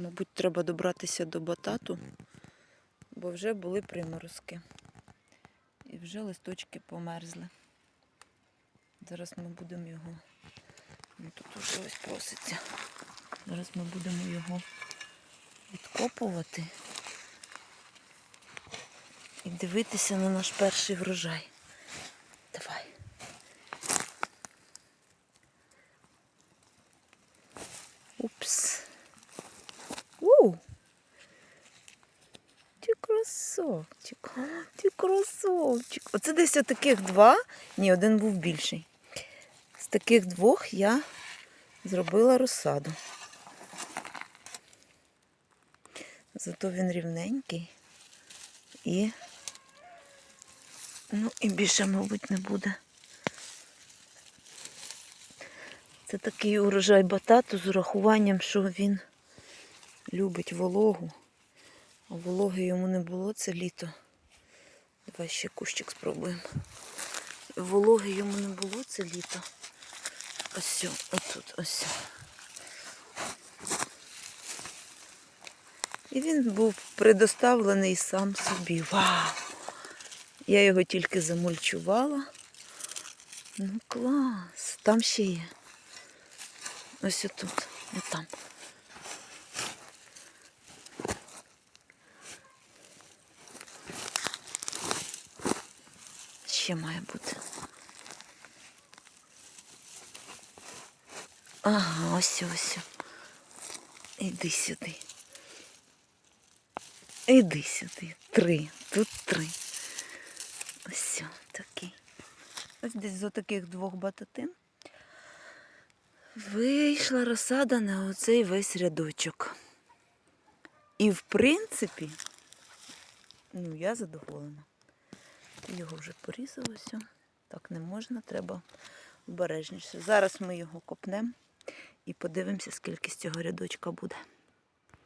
Мабуть, треба добратися до батату, бо вже були приморозки. І вже листочки померзли. Зараз ми будемо його. Ну, тут уже ось проситься. Зараз ми будемо його відкопувати і дивитися на наш перший врожай. Давай. Упс. Ти красавчик, а, ти красавчик. Оце десь таких два. Ні, один був більший. З таких двох я зробила розсаду. Зато він рівненький і, ну, і більше, мабуть, не буде. Це такий урожай батату з урахуванням, що він любить вологу. Вологи йому не було це літо. Давай ще кущик спробуємо. Вологи йому не було це літо. Ось, отут, ось. І він був предоставлений сам собі. Вау! Я його тільки замульчувала. Ну клас. Там ще є. Ось отут, отам. Ще має бути. Ага, ось ось. Іди сюди. Іди сюди. Три. Тут три. Ось такий. Ось десь з таких двох бататин. Вийшла розсада на оцей весь рядочок. І в принципі, ну, я задоволена. Його вже порізалося. Так не можна, треба обережніше. Зараз ми його копнемо і подивимося, скільки з цього рядочка буде.